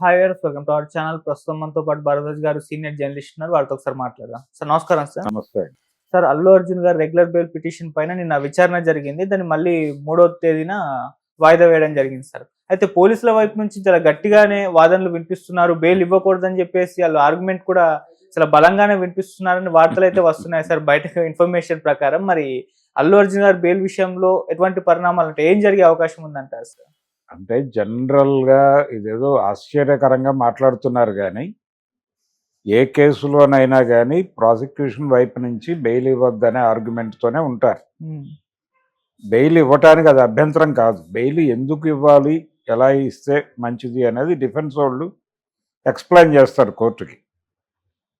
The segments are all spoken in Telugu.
హాయ్ గారు వెల్కమ్ టు అవర్ ఛానల్ ప్రస్తుతం మనతో పాటు భరద్వాజ్ గారు సీనియర్ జర్నలిస్ట్ ఉన్నారు. వారితో ఒకసారి మాట్లాడదాం. సార్ నమస్కారం సార్. నమస్తే. సార్ అల్లు అర్జున్ గారు రెగ్యులర్ బెయిల్ పిటిషన్ పైన నిన్న విచారణ జరిగింది. దాన్ని మళ్ళీ మూడో తేదీన వాయిదా వేయడం జరిగింది సార్. అయితే పోలీసుల వైపు నుంచి చాలా గట్టిగానే వాదనలు వినిపిస్తున్నారు. బెయిల్ ఇవ్వకూడదని చెప్పేసి వాళ్ళు ఆర్గ్యుమెంట్ కూడా చాలా బలంగానే వినిపిస్తున్నారని వార్తలు అయితే వస్తున్నాయి సార్. బయట ఇన్ఫర్మేషన్ ప్రకారం. మరి అల్లు అర్జున్ గారు బెయిల్ విషయంలో ఎటువంటి పరిణామాలు అంటే ఏం జరిగే అవకాశం ఉందంటారు సార్? అంటే జనరల్గా ఇదేదో ఆశ్చర్యకరంగా మాట్లాడుతున్నారు కానీ ఏ కేసులోనైనా కానీ ప్రాసిక్యూషన్ వైపు నుంచి బెయిల్ ఇవ్వద్దనే ఆర్గ్యుమెంట్తోనే ఉంటారు. బెయిల్ ఇవ్వటానికి అది అభ్యంతరం కాదు. బెయిల్ ఎందుకు ఇవ్వాలి? ఎలా ఇస్తే మంచిది అనేది డిఫెన్స్ వాళ్ళు ఎక్స్ప్లెయిన్ చేస్తారు కోర్టుకి.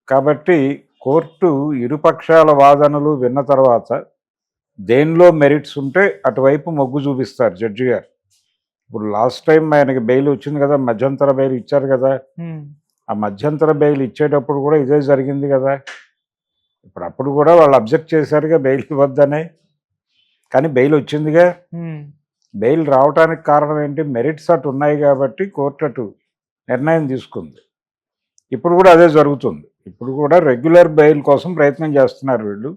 కాబట్టి కోర్టు ఇరుపక్షాల వాదనలు విన్న తర్వాత దేనిలో మెరిట్స్ ఉంటే అటువైపు మొగ్గు చూపిస్తారు జడ్జి గారు. ఇప్పుడు లాస్ట్ టైం ఆయనకి బెయిల్ వచ్చింది కదా మధ్యంతర బెయిల్ ఇచ్చారు కదా. ఆ మధ్యంతర బెయిల్ ఇచ్చేటప్పుడు కూడా ఇదే జరిగింది కదా. ఇప్పుడు అప్పుడు కూడా వాళ్ళు అబ్జెక్ట్ చేశారుగా బెయిల్ ఇవ్వద్దనే కానీ బెయిల్ వచ్చిందిగా. బెయిల్ రావడానికి కారణం ఏంటి? మెరిట్స్ అటు ఉన్నాయి కాబట్టి కోర్టు అటు నిర్ణయం తీసుకుంది. ఇప్పుడు కూడా అదే జరుగుతుంది. ఇప్పుడు కూడా రెగ్యులర్ బెయిల్ కోసం ప్రయత్నం చేస్తున్నారు వీళ్ళు.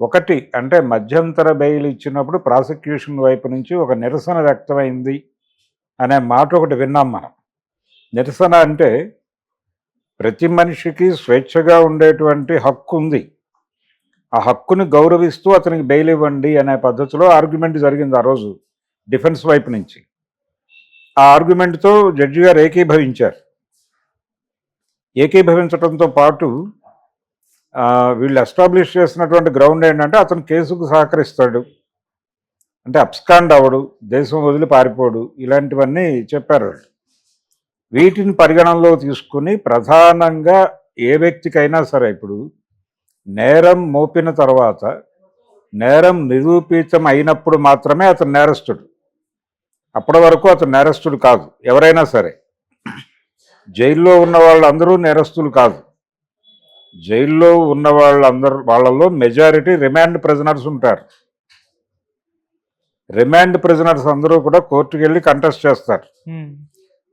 ఒకటి అంటే మధ్యంతర బెయిల్ ఇచ్చినప్పుడు ప్రాసిక్యూషన్ వైపు నుంచి ఒక నిరసన వ్యక్తమైంది అనే మాట ఒకటి విన్నాం మనం. నిరసన అంటే ప్రతి మనిషికి స్వేచ్ఛగా ఉండేటువంటి హక్కు ఉంది. ఆ హక్కుని గౌరవిస్తూ అతనికి బెయిల్ ఇవ్వండి అనే పద్ధతిలో ఆర్గ్యుమెంట్ జరిగింది ఆ రోజు డిఫెన్స్ వైపు నుంచి. ఆ ఆర్గ్యుమెంట్తో జడ్జి గారు ఏకీభవించారు. ఏకీభవించడంతో పాటు వీళ్ళు ఎస్టాబ్లిష్ చేసినటువంటి గ్రౌండ్ ఏంటంటే అతను కేసుకు సహకరిస్తాడు. అంటే అబ్స్కాండ్ అవడు దేశం వదిలి పారిపోడు ఇలాంటివన్నీ చెప్పారు వీటిని పరిగణనలో తీసుకుని ప్రధానంగా ఏ వ్యక్తికైనా సరే ఇప్పుడు నేరం మోపిన తర్వాత నేరం నిరూపితం అయినప్పుడు మాత్రమే అతను నేరస్తుడు. అప్పటి వరకు అతను నేరస్తుడు కాదు ఎవరైనా సరే. జైల్లో ఉన్న వాళ్ళందరూ నేరస్తులు కాదు. జైల్లో ఉన్న వాళ్ళందరూ వాళ్ళలో మెజారిటీ రిమాండ్ ప్రిజనర్స్ ఉంటారు. రిమాండ్ ప్రిజనర్స్ అందరూ కూడా కోర్టుకు వెళ్ళి కంటెస్ట్ చేస్తారు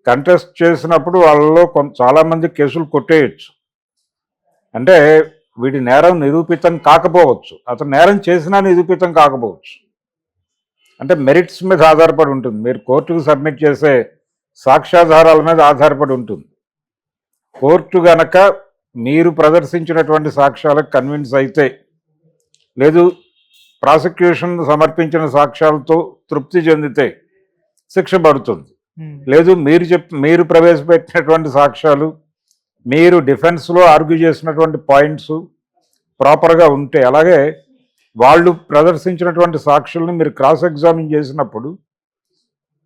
కంటెస్ట్ చేసినప్పుడు వాళ్ళలో కొంత చాలామంది కేసులు కొట్టేయచ్చు. అంటే వీడి నేరం నిరూపితం కాకపోవచ్చు. అతను నేరం చేసినా నిరూపితం కాకపోవచ్చు. అంటే మెరిట్స్ మీద ఆధారపడి ఉంటుంది. మీరు కోర్టుకు సబ్మిట్ చేసే సాక్ష్యాధారాల మీద ఆధారపడి ఉంటుంది. కోర్టు గనక మీరు ప్రదర్శించినటువంటి సాక్ష్యాలకు కన్విన్స్ అయితే లేదు ప్రాసిక్యూషన్ సమర్పించిన సాక్ష్యాలతో తృప్తి చెందితే శిక్ష పడుతుంది. ఉమ్, లేదు మీరు చెప్ మీరు ప్రవేశపెట్టినటువంటి సాక్ష్యాలు మీరు డిఫెన్స్లో ఆర్గ్యూ చేసినటువంటి పాయింట్స్ ప్రాపర్గా ఉంటే అలాగే వాళ్ళు ప్రదర్శించినటువంటి సాక్షుల్ని మీరు క్రాస్ ఎగ్జామిన్ చేసినప్పుడు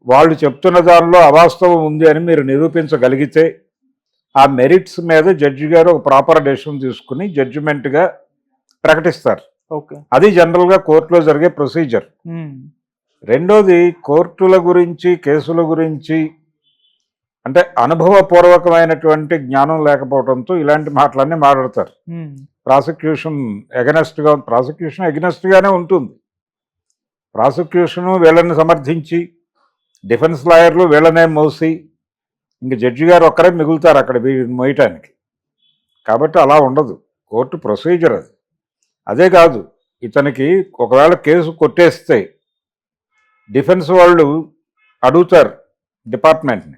వాళ్ళు చెప్తున్న దానిలో అవాస్తవం ఉంది అని మీరు నిరూపించగలిగితే ఆ మెరిట్స్ మీద జడ్జి గారు ఒక ప్రాపర్ డెసిషన్ తీసుకుని జడ్జిమెంట్గా ప్రకటిస్తారు. ఓకే. అది జనరల్గా కోర్టులో జరిగే ప్రొసీజర్. రెండోది కోర్టుల గురించి కేసుల గురించి అంటే అనుభవపూర్వకమైనటువంటి జ్ఞానం లేకపోవడంతో ఇలాంటి మాటలన్నీ మాట్లాడతారు. ప్రాసిక్యూషన్ ఎగనెస్ట్గా ప్రాసిక్యూషన్ ఎగనెస్ట్గానే ఉంటుంది. ప్రాసిక్యూషను వీళ్ళని సమర్థించి డిఫెన్స్ లాయర్లు వీళ్ళనే మోసి ఇంక జడ్జి గారు ఒక్కరే మిగులుతారు అక్కడ మోయటానికి కాబట్టి అలా ఉండదు. కోర్టు ప్రొసీజర్ అది. అదే కాదు ఇతనికి ఒకవేళ కేసు కొట్టేస్తే డిఫెన్స్ వాళ్ళు అడుగుతారు డిపార్ట్మెంట్ని.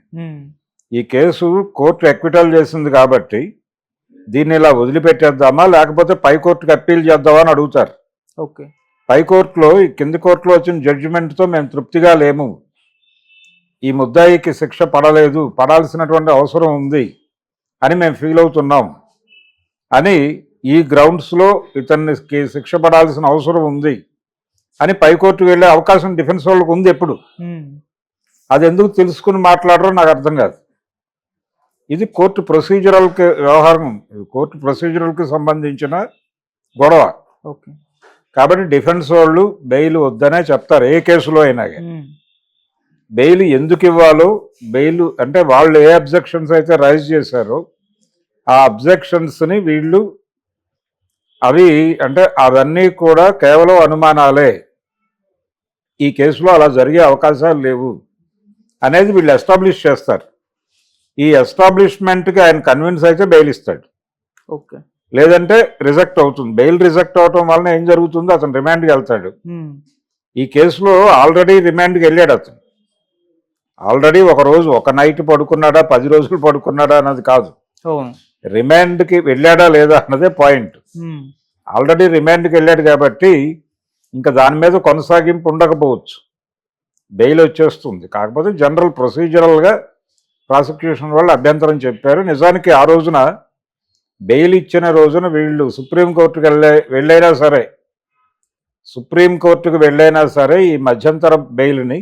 ఈ కేసు కోర్టు ఎక్విటల్ చేసింది కాబట్టి దీన్ని ఇలా వదిలిపెట్టేద్దామా లేకపోతే పై కోర్టుకి అప్పీల్ చేద్దామా అని అడుగుతారు. ఓకే. పై కోర్టులో కింది కోర్టులో వచ్చిన జడ్జిమెంట్తో మేము తృప్తిగా లేము. ఈ ముద్దాయికి శిక్ష పడలేదు పడాల్సినటువంటి అవసరం ఉంది అని మేము ఫీల్ అవుతున్నాం. అని ఈ గ్రౌండ్స్లో ఇతనికి శిక్ష పడాల్సిన అవసరం ఉంది అని పై కోర్టుకు వెళ్ళే అవకాశం డిఫెన్స్ వాళ్ళకు ఉంది ఎప్పుడు. అది ఎందుకు తెలుసుకుని మాట్లాడరో నాకు అర్థం కాదు. ఇది కోర్టు ప్రొసీజరల్కి వ్యవహారం కోర్టు ప్రొసీజరల్కి సంబంధించిన గొడవ. ఓకే. కాబట్టి డిఫెన్స్ వాళ్ళు బెయిల్ వద్దనే చెప్తారు ఏ కేసులో అయినా. బెయిల్ ఎందుకు ఇవ్వాలో బెయిల్ అంటే వాళ్ళు ఏ అబ్జెక్షన్స్ అయితే రైజ్ చేశారో ఆ అబ్జెక్షన్స్ని వీళ్ళు అవి అంటే అవన్నీ కూడా కేవలం అనుమానాలే. ఈ కేసులో అలా జరిగే అవకాశాలు లేవు అనేది వీళ్ళు ఎస్టాబ్లిష్ చేస్తారు. ఈ ఎస్టాబ్లిష్మెంట్కి ఆయన కన్విన్స్ అయితే బెయిల్ ఇస్తాడు. ఓకే. లేదంటే రిజెక్ట్ అవుతుంది. బెయిల్ రిజెక్ట్ అవటం వలన ఏం జరుగుతుందో అతను రిమాండ్కి వెళ్తాడు. ఈ కేసులో ఆల్రెడీ రిమాండ్కి వెళ్ళాడు అతను. ఆల్రెడీ ఒక రోజు ఒక నైట్ పడుకున్నాడా పది రోజులు పడుకున్నాడా అన్నది కాదు. రిమాండ్కి వెళ్ళాడా లేదా అన్నదే పాయింట్. ఆల్రెడీ రిమాండ్కి వెళ్ళాడు కాబట్టి ఇంకా దాని మీద కొనసాగింపు ఉండకపోవచ్చు. బెయిల్ వచ్చేస్తుంది. కాకపోతే జనరల్ ప్రొసీజరల్గా ప్రాసిక్యూషన్ వాళ్ళు అభ్యంతరం చెప్పారు. నిజానికి ఆ రోజున బెయిల్ ఇచ్చిన రోజున వీళ్ళు సుప్రీంకోర్టుకు వెళ్ళే వెళ్ళైనా సరే సుప్రీంకోర్టుకు వెళ్ళైనా సరే ఈ మధ్యంతర బెయిల్ని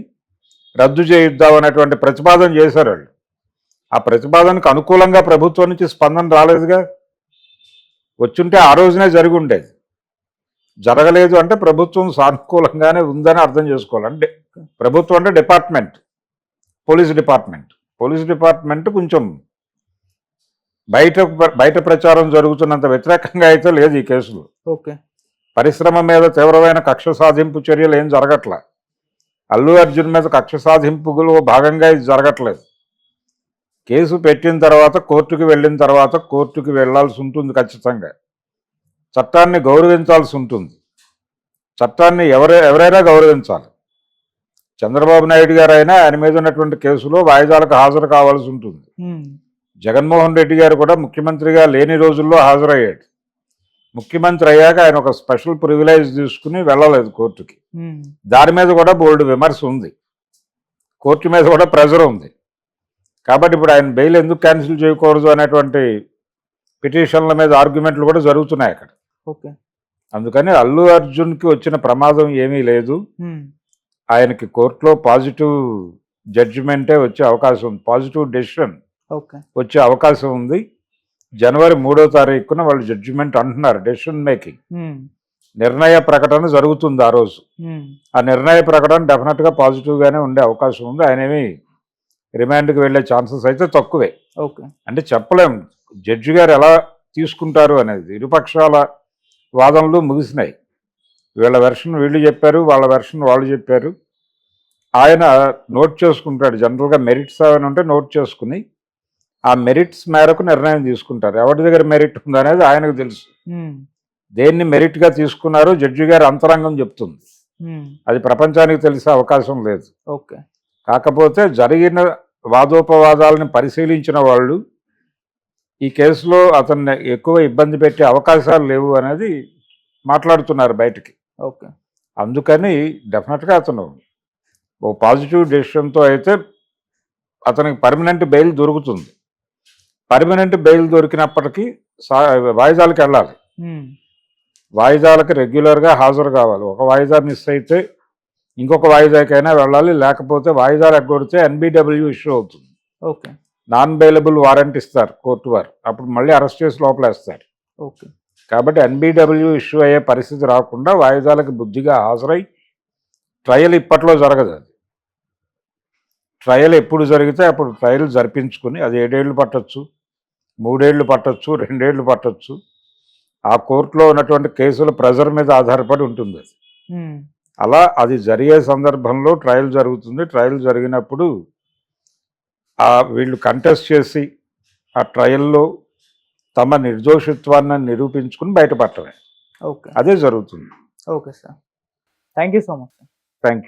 రద్దు చేయిద్దాం అనేటువంటి ప్రతిపాదన చేశారు వాళ్ళు. ఆ ప్రతిపాదనకు అనుకూలంగా ప్రభుత్వం నుంచి స్పందన రాలేదుగా? వచ్చుంటే ఆ రోజునే జరిగి ఉండేది జరగలేదు అంటే ప్రభుత్వం సానుకూలంగానే ఉందని అర్థం చేసుకోవాలి. అంటే ప్రభుత్వం అంటే department police department. Police department కొంచెం బయట బయట ప్రచారం జరుగుతున్నంత వ్యతిరేకంగా అయితే లేదు ఈ కేసులో. ఓకే. పరిశ్రమ మీద తీవ్రమైన కక్ష సాధింపు చర్యలు ఏం జరగట్ల? అల్లు అర్జున్ మీద కక్ష సాధింపులో భాగంగా ఇది జరగట్లేదు. కేసు పెట్టిన తర్వాత కోర్టుకు వెళ్ళిన తర్వాత కోర్టుకు వెళ్ళాల్సి ఉంటుంది ఖచ్చితంగా. చట్టాన్ని గౌరవించాల్సి ఉంటుంది. చట్టాన్ని ఎవరే ఎవరైనా గౌరవించాలి. చంద్రబాబు నాయుడు గారు అయినా ఆయన మీద ఉన్నటువంటి కేసులో వాయిదాలకు హాజరు కావాల్సి ఉంటుంది. జగన్మోహన్ రెడ్డి గారు కూడా ముఖ్యమంత్రిగా లేని రోజుల్లో హాజరయ్యాడు. ముఖ్యమంత్రి అయ్యాక ఆయన ఒక స్పెషల్ ప్రివిలేజ్ తీసుకుని వెళ్ళలేదు కోర్టుకి. దాని మీద కూడా బోల్డ్ విమర్శ ఉంది. కోర్టు మీద కూడా ప్రెజర్ ఉంది. కాబట్టి ఇప్పుడు ఆయన బెయిల్ ఎందుకు క్యాన్సిల్ చేయకూడదు అనేటువంటి పిటిషన్ల మీద ఆర్గ్యుమెంట్లు కూడా జరుగుతున్నాయి అక్కడ. ఓకే. అందుకని అల్లు అర్జున్కి వచ్చిన ప్రమాదం ఏమీ లేదు. ఆయనకి కోర్టులో పాజిటివ్ జడ్జిమెంటే వచ్చే అవకాశం ఉంది. Positive decision okay. వచ్చే అవకాశం ఉంది. జనవరి మూడో తారీఖున వాళ్ళు జడ్జిమెంట్ అంటున్నారు డెసిషన్ మేకింగ్ ఉమ్, నిర్ణయ ప్రకటన జరుగుతుంది ఆ రోజు. ఉమ్, ఆ నిర్ణయ ప్రకటన డెఫినెట్గా పాజిటివ్గానే ఉండే అవకాశం ఉంది. ఆయన ఏమి రిమాండ్కి వెళ్ళే ఛాన్సెస్ అయితే తక్కువే. ఓకే అంటే చెప్పలేం జడ్జి గారు ఎలా తీసుకుంటారు అనేది. ఇరుపక్షాల వాదనలు ముగిసినాయి. వీళ్ళ వెర్షన్ వీళ్ళు చెప్పారు వాళ్ళ వెర్షన్ వాళ్ళు చెప్పారు. ఆయన నోట్ చేసుకుంటాడు. జనరల్గా మెరిట్స్ ఏమైనా ఉంటే నోట్ చేసుకుని ఆ మెరిట్స్ మేరకు నిర్ణయం తీసుకుంటారు. ఎవరి దగ్గర మెరిట్ ఉందనేది ఆయనకు తెలుసు. దేన్ని మెరిట్గా తీసుకున్నారో జడ్జి గారి అంతరంగం చెప్తుంది. అది ప్రపంచానికి తెలిసే అవకాశం లేదు. ఓకే. కాకపోతే జరిగిన వాదోపవాదాలను పరిశీలించిన వాళ్ళు ఈ కేసులో అతన్ని ఎక్కువ ఇబ్బంది పెట్టే అవకాశాలు లేవు అనేది మాట్లాడుతున్నారు బయటికి. ఓకే. అందుకని డెఫినెట్గా అతను ఓ పాజిటివ్ డెసిషన్తో అయితే అతనికి పర్మనెంట్ బెయిల్ దొరుకుతుంది. పర్మనెంట్ బెయిల్ దొరికినప్పటికీ వాయిదాలకు వెళ్ళాలి. వాయిదాలకు రెగ్యులర్గా హాజరు కావాలి. ఒక వాయిదా మిస్ అయితే ఇంకొక వాయిదాకైనా వెళ్ళాలి. లేకపోతే వాయిదాలు ఎగ్గొడితే ఎన్బిడబ్ల్యూ ఇష్యూ అవుతుంది. ఓకే. నాన్ బెయిలబుల్ వారెంట్ ఇస్తారు కోర్టు వారు. అప్పుడు మళ్ళీ అరెస్ట్ చేసి లోపలేస్తారు. ఓకే. కాబట్టి ఎన్బిడబ్ల్యూ ఇష్యూ అయ్యే పరిస్థితి రాకుండా వాయిదాలకు బుద్ధిగా హాజరై ట్రయల్ ఇప్పట్లో జరగదు అది. ట్రయల్ ఎప్పుడు జరిగితే అప్పుడు ట్రయల్ జరిపించుకుని అది ఏడేళ్ళు పట్టొచ్చు. మూడేళ్ళు పట్టొచ్చు రెండేళ్ళు పట్టొచ్చు. ఆ కోర్టులో ఉన్నటువంటి కేసుల ప్రెజర్ మీద ఆధారపడి ఉంటుంది. అలా అది జరిగే సందర్భంలో ట్రయల్ జరుగుతుంది. ట్రయల్ జరిగినప్పుడు ఆ వీళ్ళు కంటెస్ట్ చేసి ఆ ట్రయల్లో తమ నిర్దోషిత్వాన్ని నిరూపించుకుని బయటపడటమే. ఓకే. అదే జరుగుతుంది. Okay sir. Thank you so much thank you